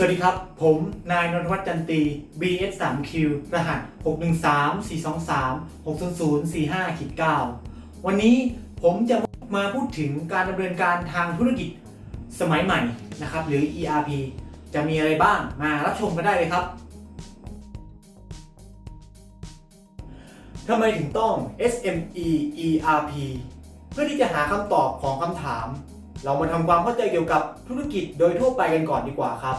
สวัสดีครับ ผมนายนนทวัฒน์จันตี BS3Q รหัส 613 423 600 45ขีด9วันนี้ผมจะมาพูดถึงการดำเนินการทางธุรกิจสมัยใหม่นะครับ หรือ ERP จะมีอะไรบ้างมารับชมกันได้เลยครับทำไมถึงต้อง SME ERP เพื่อที่จะหาคำตอบของคำถาม เรามาทำความเข้าใจเกี่ยวกับธุรกิจโดยทั่วไปกันก่อนดีกว่าครับ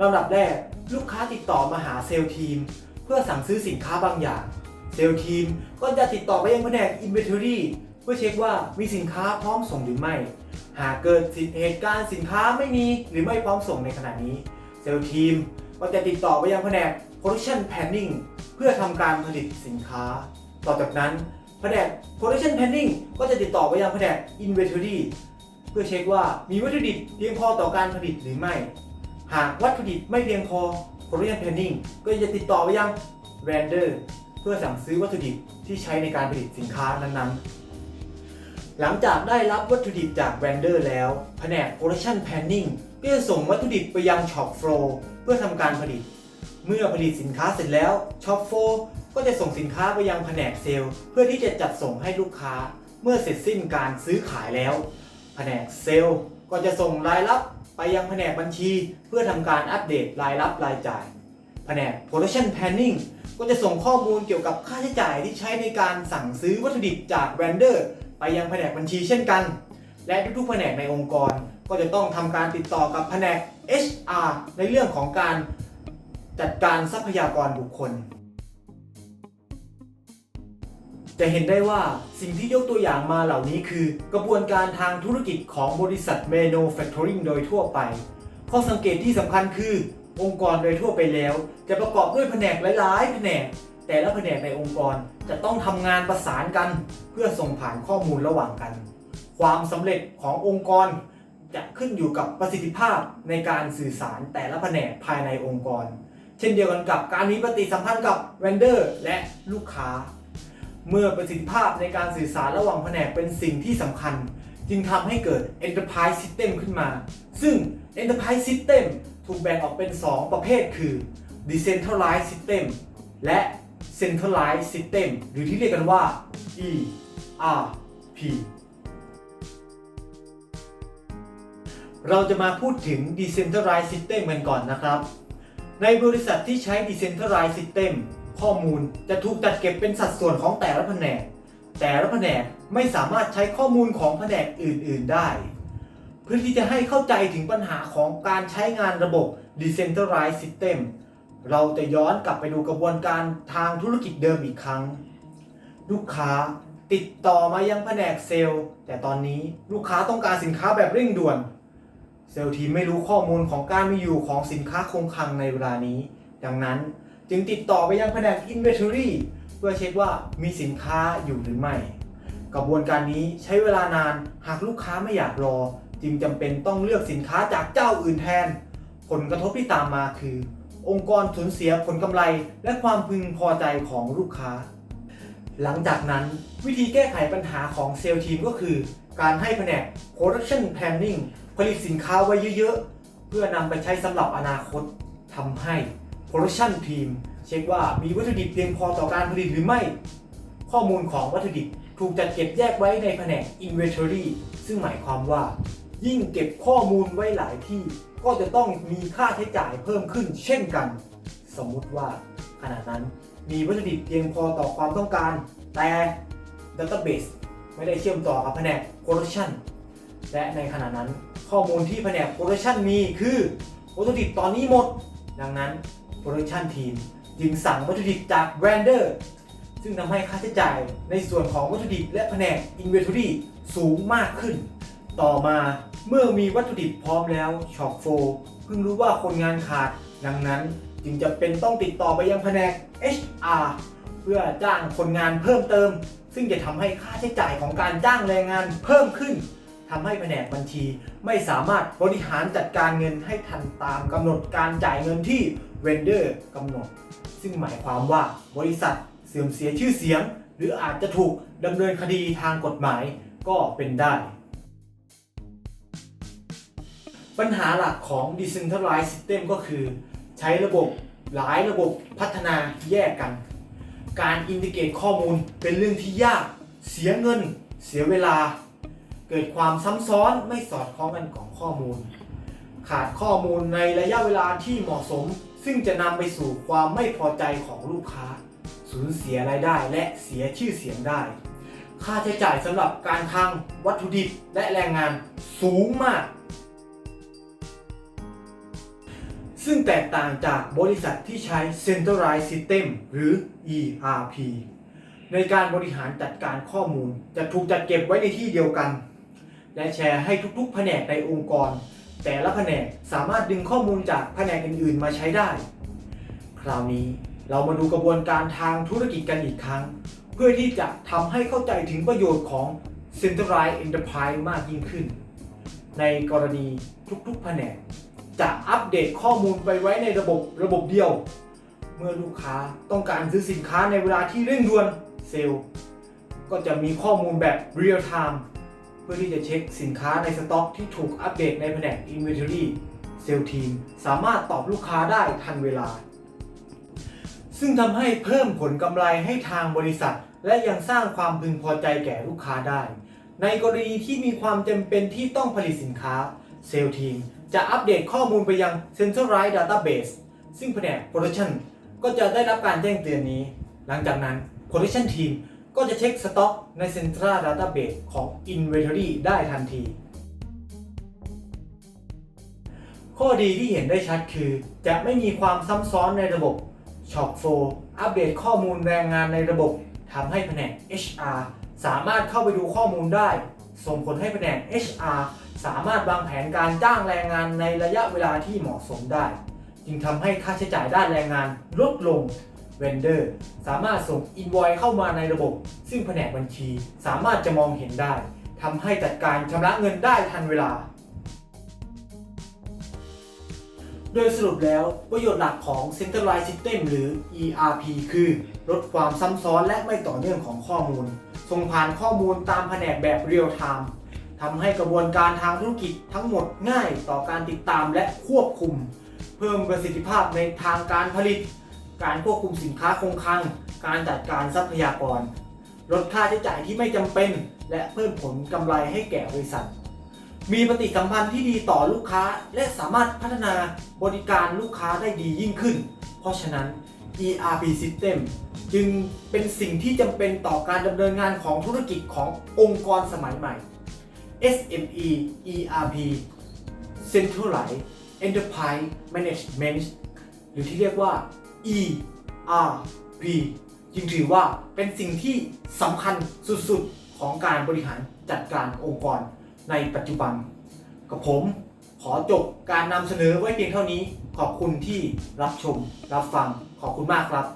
ลำดับแรก ลูกค้าติดต่อมาหาเซลล์ทีม เพื่อสั่งซื้อสินค้าบางอย่าง เซลล์ทีมก็จะติดต่อไปยังแผนก Inventory เพื่อเช็คว่ามีสินค้าพร้อมส่งหรือไม่ หากเกิดเหตุการณ์สินค้าไม่มีหรือไม่พร้อมส่งในขณะนี้ เซลล์ทีมก็จะติดต่อไปยังแผนก Production Planning เพื่อทำการผลิตสินค้า ต่อจากนั้นแผนก Production Planning ก็จะติดต่อไปยังแผนก Inventory เพื่อเช็คว่ามีวัตถุดิบเพียงพอต่อการผลิตหรือไม่ หากวัตถุดิบไม่เพียงพอ Production Planning ก็จะติดต่อไปยัง Vendor เพื่อสั่งซื้อวัตถุดิบที่ใช้ในการผลิตสินค้านั้นๆ หลังจากได้รับวัตถุดิบจาก Vendor แล้วแผนก Production Planning ก็จะส่งวัตถุดิบไปยัง Shop Floor เพื่อทำการผลิต เมื่อผลิตสินค้าเสร็จแล้ว Shop Floor ก็จะส่งสินค้าไปยังแผนกเซลล์เพื่อที่จะจัดส่งให้ลูกค้า เมื่อเสร็จสิ้นการซื้อขายแล้ว แผนกเซลล์ก็จะส่งรายรับ ไปยังแผนกบัญชีเพื่อทำการอัปเดตรายรับรายจ่าย แผนก Production Planning ก็จะส่งข้อมูลเกี่ยวกับค่าใช้จ่ายที่ใช้ในการสั่งซื้อวัตถุดิบจากแบรนเดอร์ไปยังแผนกบัญชีเช่นกัน และทุกๆแผนกในองค์กรก็จะต้องทำการติดต่อกับแผนก HR ในเรื่องของการจัดการทรัพยากรบุคคล จะเห็นได้ว่าสิ่งที่ยกตัวอย่างมาเหล่านี้คือ กระบวนการทางธุรกิจของบริษัท manufacturing โดยทั่วไป ข้อสังเกตที่สำคัญคือ องค์กรโดยทั่วไปแล้ว จะประกอบด้วยแผนกหลาย ๆ แผนก แต่ละแผนกในองค์กรจะต้องทำงานประสานกัน เพื่อส่งผ่านข้อมูลระหว่างกัน ความสำเร็จขององค์กร จะขึ้นอยู่กับประสิทธิภาพในการสื่อสารแต่ละแผนกภายในองค์กร เช่นเดียวกันกับการมีปฏิสัมพันธ์กับเวนเดอร์และลูกค้า เมื่อประสิทธิภาพในการสื่อสารระหว่างแผนกเป็นสิ่งที่สำคัญ จึงทำให้เกิด Enterprise System ขึ้นมา ซึ่ง Enterprise System ถูกแบ่งออกเป็น 2 ประเภทคือ Decentralized System และ Centralized System หรือที่เรียกกันว่า ERP เราจะมาพูดถึง Decentralized System กันก่อนนะครับ ในบริษัทที่ใช้ Decentralized System ข้อมูลจะถูกจัดเก็บเป็นสัดส่วนของแต่ละแผนก แต่ละแผนกไม่สามารถใช้ข้อมูลของแผนกอื่น ๆได้ เพื่อที่จะให้เข้าใจถึงปัญหาของการใช้งานระบบ Decentralized System เราจะย้อนกลับไปดูกระบวนการทางธุรกิจเดิมอีกครั้ง ลูกค้าติดต่อมายังแผนกเซลล์ แต่ตอนนี้ลูกค้าต้องการสินค้าแบบเร่งด่วน เซลล์ทีมไม่รู้ข้อมูลของการมีอยู่ของสินค้าคงคลังในเวลานี้ ดังนั้น จึงติดต่อไปยังแผนก Inventory เพื่อเช็คว่ามีสินค้าอยู่หรือไม่ กระบวนการนี้ใช้เวลานานหากลูกค้าไม่อยากรอ จึงจำเป็นต้องเลือกสินค้าจากเจ้าอื่นแทน ผลกระทบที่ตามมาคือ องค์กรสูญเสียผลกำไร และความพึงพอใจของลูกค้า หลังจากนั้นวิธีแก้ไขปัญหาของเซลล์ทีมก็คือ การให้แผนก Production Planning ผลิตสินค้าไว้เยอะๆ เพื่อนำไปใช้สำหรับอนาคตทำให้ Production Team เช็คว่ามีวัตถุดิบเพียงพอต่อการผลิตหรือไม่ ข้อมูลของวัตถุดิบถูกจัดเก็บแยกไว้ในแผนก Inventory ซึ่งหมายความว่า ยิ่งเก็บข้อมูลไว้หลายที่ ก็จะต้องมีค่าใช้จ่ายเพิ่มขึ้นเช่นกัน สมมุติว่าขณะนั้นมีวัตถุดิบเพียงพอต่อความต้องการ แต่ Database ไม่ได้เชื่อมต่อกับแผนก Production และในขณะนั้นข้อมูลที่แผนก Production มีคือวัตถุดิบตอนนี้หมด ดังนั้น Production Team จึงสั่งวัตถุดิบจาก Vendor ซึ่งทำให้ค่าใช้จ่ายในส่วนของวัตถุดิบและแผนก Inventory สูงมากขึ้น ต่อมาเมื่อมีวัตถุดิบพร้อมแล้ว Shop f o เพิ่งรู้ว่าคนงานขาด ดังนั้นจึงจะเป็นต้องติดต่อไปยังแผนก HR เพื่อจ้างคนงานเพิ่มเติม ซึ่งจะทำให้ค่าใช้จ่ายของการจ้างแรงงานเพิ่มขึ้น ทำให้แผนกบัญชีไม่สามารถบริหารจัดการเงินให้ทันตามกำหนดการจ่ายเงินที่เวนเดอร์กำหนด ซึ่งหมายความว่าบริษัทเสื่อมเสียชื่อเสียง หรืออาจจะถูกดำเนินคดีทางกฎหมายก็เป็นได้ ปัญหาหลักของ Decentralized System ก็คือ ใช้ระบบหลายระบบพัฒนาแยกกัน การอินทิเกรตข้อมูลเป็นเรื่องที่ยาก เสียเงิน เสียเวลา เกิดความซ้ำซ้อนไม่สอดคล้องกันของข้อมูล ขาดข้อมูลในระยะเวลาที่เหมาะสม ซึ่งจะนำไปสู่ความไม่พอใจของลูกค้า สูญเสียรายได้และเสียชื่อเสียงได้ ค่าใช้จ่ายสำหรับการทางวัตถุดิบและแรงงานสูงมาก ซึ่งแตกต่างจากบริษัทที่ใช้ Centralized System หรือ ERP ในการบริหารจัดการข้อมูลจะถูกจัดเก็บไว้ในที่เดียวกัน และแชร์ให้ทุกๆ แผนกในองค์กร แต่ละแผนกสามารถดึงข้อมูลจากแผนกอื่นๆ มาใช้ได้ คราวนี้เรามาดูกระบวนการทางธุรกิจกันอีกครั้ง เพื่อที่จะทำให้เข้าใจถึงประโยชน์ของ Centralized Enterprise มากยิ่งขึ้น ในกรณีทุกๆ แผนก จะอัปเดตข้อมูลไปไว้ในระบบระบบเดียว เมื่อลูกค้าต้องการซื้อสินค้าในเวลาที่เร่งด่วนเซลล์ก็จะมีข้อมูลแบบ Real Time เพื่อที่จะเช็คสินค้าในสต็อกที่ถูกอัปเดตในแผนก Inventory เซลทีมสามารถตอบลูกค้าได้ทันเวลา ซึ่งทำให้เพิ่มผลกำไรให้ทางบริษัท และยังสร้างความพึงพอใจแก่ลูกค้าได้ ในกรณีที่มีความจำเป็นที่ต้องผลิตสินค้า เซลทีมจะอัปเดตข้อมูลไปยัง Centralized Database ซึ่งแผนก Production ก็จะได้รับการแจ้งเตือนนี้ หลังจากนั้น Production Team ก็จะเช็คสต็อกใน Central Database ของ Inventory ได้ทันที ข้อดีที่เห็นได้ชัดคือ จะไม่มีความซ้ำซ้อนในระบบ Shop Flow อัปเดตข้อมูลแรงงานในระบบทำให้แผนก HR สามารถเข้าไปดูข้อมูลได้ ส่งผลให้แผนก HR สามารถวางแผนการจ้างแรงงานในระยะเวลาที่เหมาะสมได้ จึงทำให้ค่าใช้จ่ายด้านแรงงานลดลง Vendor สามารถส่ง Invoice เข้ามาในระบบ ซึ่งแผนกบัญชีสามารถจะมองเห็นได้ทำให้จัดการชำระเงินได้ทันเวลา โดยสรุปแล้วประโยชน์หลักของ Centralized System หรือ ERP คือ ลดความซ้ำซ้อนและไม่ต่อเนื่องของข้อมูล ส่งผ่านข้อมูลตามแผนกแบบเรียลไทม์ทำให้กระบวนการทางธุรกิจทั้งหมดง่ายต่อการติดตามและควบคุม เพิ่มประสิทธิภาพในทางการผลิต การควบคุมสินค้าคงคลัง การจัดการทรัพยากร ลดค่าใช้จ่ายที่ไม่จำเป็น และเพิ่มผลกำไรให้แก่บริษัท มีปฏิสัมพันธ์ที่ดีต่อลูกค้าและสามารถพัฒนาบริการลูกค้าได้ดียิ่งขึ้น เพราะฉะนั้น ERP System จึงเป็นสิ่งที่จำเป็นต่อการดำเนินงานของธุรกิจขององค์กรสมัยใหม่ SME ERP Centralized Enterprise Management หรือที่เรียกว่า ERP จึงถือว่าเป็นสิ่งที่สำคัญสุดๆ ของการบริหารจัดการองค์กรในปัจจุบัน กับผมขอจบการนำเสนอไว้เพียงเท่านี้ ขอบคุณที่รับชมรับฟังขอบคุณมากครับ